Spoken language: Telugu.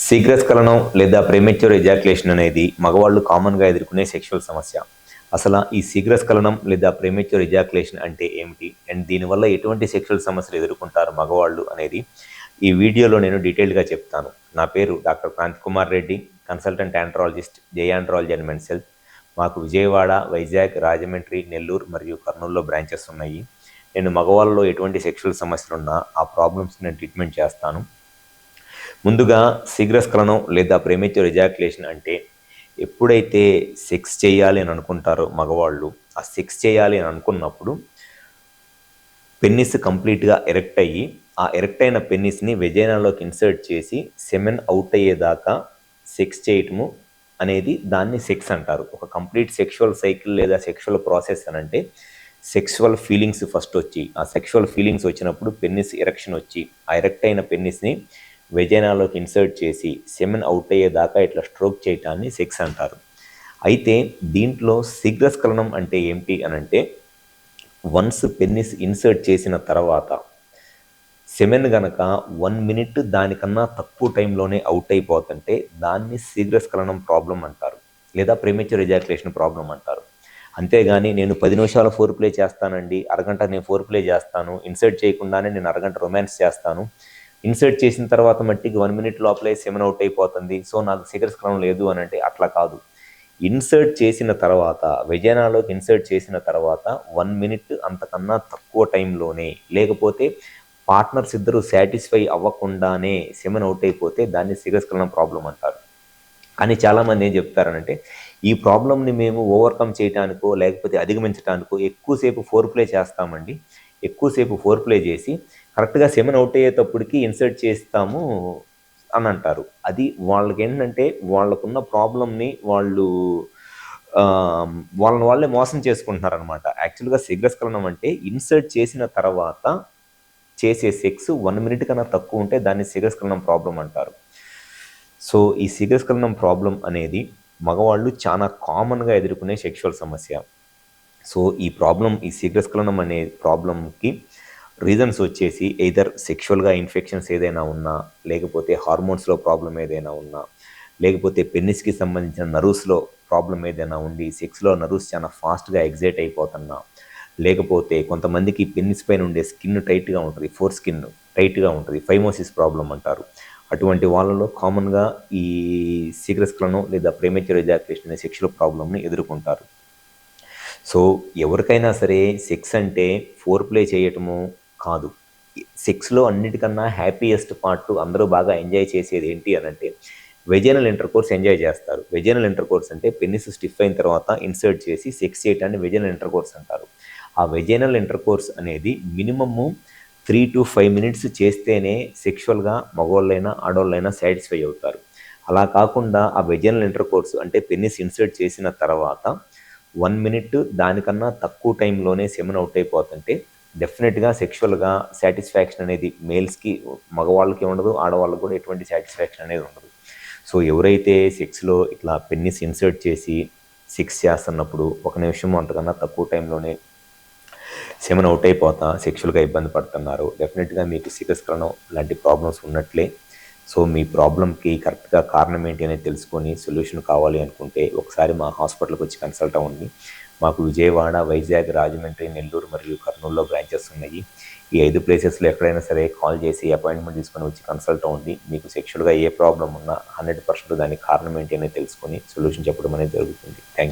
శీఘ్రస్ఖలనం లేదా ప్రేమెచ్యూర్ ఎజాక్యులేషన్ అనేది మగవాళ్ళు కామన్గా ఎదుర్కొనే సెక్షువల్ సమస్య. అసలు ఈ శీఘ్రస్ఖలనం లేదా ప్రేమెచ్యూర్ ఎజాక్యులేషన్ అంటే ఏమిటి? అండ్ దీనివల్ల ఎటువంటి సెక్షువల్ సమస్యలు ఎదుర్కొంటారు మగవాళ్ళు అనేది ఈ వీడియోలో నేను డీటెయిల్గా చెప్తాను. నా పేరు doctor Kanth Kumar Reddy consultant andrologist జయాండ్రాలజీ and men's health మాకు విజయవాడ వైజాగ్ రాజమండ్రి నెల్లూరు మరియు కర్నూలులో బ్రాంచెస్ ఉన్నాయి. నేను మగవాళ్ళలో ఎటువంటి సెక్షువల్ సమస్యలు ఉన్నా ఆ ప్రాబ్లమ్స్ నేను ట్రీట్మెంట్ చేస్తాను. ముందుగా శీఘ్రస్ఖలనం లేదా ప్రేమేచ్యూర్ ఎజాక్యులేషన్ అంటే ఎప్పుడైతే సెక్స్ చేయాలి అని అనుకుంటారో మగవాళ్ళు ఆ సెక్స్ చేయాలి అని అనుకున్నప్పుడు పెన్నిస్ కంప్లీట్గా ఎరెక్ట్ అయ్యి ఆ ఎరెక్ట్ అయిన పెన్నిస్ని వెజైనాలోకి ఇన్సర్ట్ చేసి సెమెన్ అవుట్ అయ్యేదాకా సెక్స్ చేయటము అనేది దాన్ని సెక్స్ అంటారు. ఒక కంప్లీట్ సెక్షువల్ సైకిల్ లేదా సెక్షువల్ ప్రాసెస్ అని అంటే సెక్షువల్ ఫీలింగ్స్ ఫస్ట్ వచ్చి ఆ సెక్షువల్ ఫీలింగ్స్ వచ్చినప్పుడు పెన్నిస్ ఎరెక్షన్ వచ్చి ఆ ఎరెక్ట్ అయిన పెన్నిస్ని వెజైనాలోకి ఇన్సర్ట్ చేసి సెమెన్ అవుట్ అయ్యేదాకా ఇట్లా స్ట్రోక్ చేయటాన్ని సెక్స్ అంటారు. అయితే దీంట్లో శీఘ్రస్ఖలనం అంటే ఏమిటి అని అంటే వన్స్ పెన్నిస్ ఇన్సర్ట్ చేసిన తర్వాత సెమెన్ గనక వన్ మినిట్ దానికన్నా తక్కువ టైంలోనే అవుట్ అయిపోతుంటే దాన్ని శీఘ్రస్ఖలనం ప్రాబ్లం అంటారు. లేదా ప్రేమేచర్ ఎజాక్యులేషన్ ప్రాబ్లం అంటారు. అంతేగాని నేను పది నిమిషాల ఫోర్ ప్లే చేస్తానండి అరగంట నేను ఫోర్ ప్లే చేస్తాను ఇన్సర్ట్ చేయకుండానే నేను అరగంట రొమాన్స్ చేస్తాను ఇన్సర్ట్ చేసిన తర్వాత మట్టికి వన్ మినిట్ లోపలే సెమెన్ అవుట్ అయిపోతుంది. సో నాకు శీఘ్రస్ఖలనం లేదు అని అంటే అట్లా కాదు. ఇన్సర్ట్ చేసిన తర్వాత విజయనాలోకి ఇన్సర్ట్ చేసిన తర్వాత వన్ మినిట్ అంతకన్నా తక్కువ టైంలోనే లేకపోతే పార్ట్నర్స్ ఇద్దరు సాటిస్ఫై అవ్వకుండానే సెమెన్ అవుట్ అయిపోతే దాన్ని శీఘ్రస్ఖలనం ప్రాబ్లం అంటారు. కానీ చాలామంది ఏం చెప్తారనంటే ఈ ప్రాబ్లమ్ని మేము ఓవర్కమ్ చేయడానికో లేకపోతే అధిగమించడానికో ఎక్కువసేపు ఫోర్ ప్లే చేస్తామండి. ఎక్కువసేపు ఫోర్ ప్లే చేసి కరెక్ట్గా సెమెన్ అవుట్ అయ్యేటప్పటికి ఇన్సర్ట్ చేస్తాము అని అంటారు అది వాళ్ళకి ఏంటంటే వాళ్ళకున్న ప్రాబ్లమ్ని వాళ్ళు వాళ్ళని వాళ్ళే మోసం చేసుకుంటున్నారు అనమాట యాక్చువల్గా శీఘ్రస్ఖలనం అంటే ఇన్సర్ట్ చేసిన తర్వాత చేసే సెక్స్ వన్ మినిట్ కన్నా తక్కువ ఉంటే దాన్ని శీఘ్రస్ఖలనం ప్రాబ్లం అంటారు. సో ఈ శీఘ్రస్ఖలనం ప్రాబ్లం అనేది మగవాళ్ళు చాలా కామన్గా ఎదుర్కొనే సెక్షువల్ సమస్య. సో ఈ ప్రాబ్లం ఈ శీఘ్రస్ఖలనం అనే ప్రాబ్లంకి రీజన్స్ వచ్చేసి ఎయిదర్ సెక్షువల్గా ఇన్ఫెక్షన్స్ ఏదైనా ఉన్నా లేకపోతే హార్మోన్స్లో ప్రాబ్లం ఏదైనా ఉన్నా లేకపోతే పెన్నిస్కి సంబంధించిన నర్వ్స్లో ప్రాబ్లం ఏదైనా ఉండి సెక్స్లో నర్వ్స్ చాలా ఫాస్ట్గా ఎగ్జైట్ అయిపోతున్నా లేకపోతే కొంతమందికి పెన్నిస్ పైన ఉండే స్కిన్ టైట్గా ఉంటుంది ఫోర్ స్కిన్ టైట్గా ఉంటుంది ఫైమోసిస్ ప్రాబ్లం అంటారు. అటువంటి వాళ్ళలో కామన్గా ఈ శీఘ్రస్ఖలనం లేదా ప్రేమేచర్ ఎజాక్యులేషన్ అనే సెక్షువల్ ప్రాబ్లమ్ని ఎదుర్కొంటారు. సో ఎవరికైనా సరే సెక్స్ అంటే ఫోర్ ప్లే చేయటము కాదు. సెక్స్లో అన్నిటికన్నా హ్యాపీయెస్ట్ పార్ట్ అందరూ బాగా ఎంజాయ్ చేసేది ఏంటి అని అంటే వెజనల్ ఇంటర్ కోర్స్ ఎంజాయ్ చేస్తారు. వెజనల్ ఇంటర్ కోర్స్ అంటే పెన్నిస్ స్టిఫ్ అయిన తర్వాత ఇన్సర్ట్ చేసి సెక్స్ చేయటాన్ని వెజనల్ ఇంటర్ కోర్స్ అంటారు. ఆ వెజనల్ ఇంటర్ కోర్స్ అనేది minimum three to five minutes చేస్తేనే సెక్షువల్గా మగవాళ్ళైనా ఆడవాళ్ళైనా సాటిస్ఫై అవుతారు. అలా కాకుండా ఆ వెజనల్ ఇంటర్ కోర్స్ అంటే పెన్నిస్ ఇన్సర్ట్ చేసిన తర్వాత వన్ మినిట్ దానికన్నా తక్కువ టైంలోనే సెమెన్ అవుట్ అయిపోతుంటే డెఫినెట్గా సెక్షువల్గా సాటిస్ఫాక్షన్ అనేది మేల్స్కి మగవాళ్ళకి ఉండదు ఆడవాళ్ళకి కూడా ఎటువంటి సాటిస్ఫాక్షన్ అనేది ఉండదు. సో ఎవరైతే సెక్స్లో ఇట్లా పెన్నిస్ ఇన్సర్ట్ చేసి సెక్స్ చేస్తున్నప్పుడు ఒక నిమిషం అంతకన్నా తక్కువ టైంలోనే సెమన్ అవుట్ అయిపోతా సెక్షువల్గా ఇబ్బంది పడుతున్నారు. డెఫినెట్గా మీకు శిఖస్కరణం లాంటి ప్రాబ్లమ్స్ ఉన్నట్లే. సో మీ ప్రాబ్లంకి కరెక్ట్గా కారణం ఏంటి అనేది తెలుసుకొని సొల్యూషన్ కావాలి అనుకుంటే ఒకసారి మా హాస్పిటల్కి వచ్చి కన్సల్ట్ అవ్వండి. మాకు విజయవాడ వైజాగ్ రాజమండ్రి నెల్లూరు మరియు కర్నూలులో బ్రాంచెస్ ఉన్నాయి. ఈ ఐదు ప్లేసెస్లో ఎక్కడైనా సరే కాల్ చేసి అపాయింట్మెంట్ తీసుకొని వచ్చి కన్సల్ట్ అవ్వండి. మీకు సెక్షువల్గా ఏ ప్రాబ్లం ఉన్నా హండ్రెడ్ పర్సెంట్ దానికి కారణం ఏంటి అనేది తెలుసుకొని సొల్యూషన్ చెప్పడం అనేది జరుగుతుంది. థ్యాంక్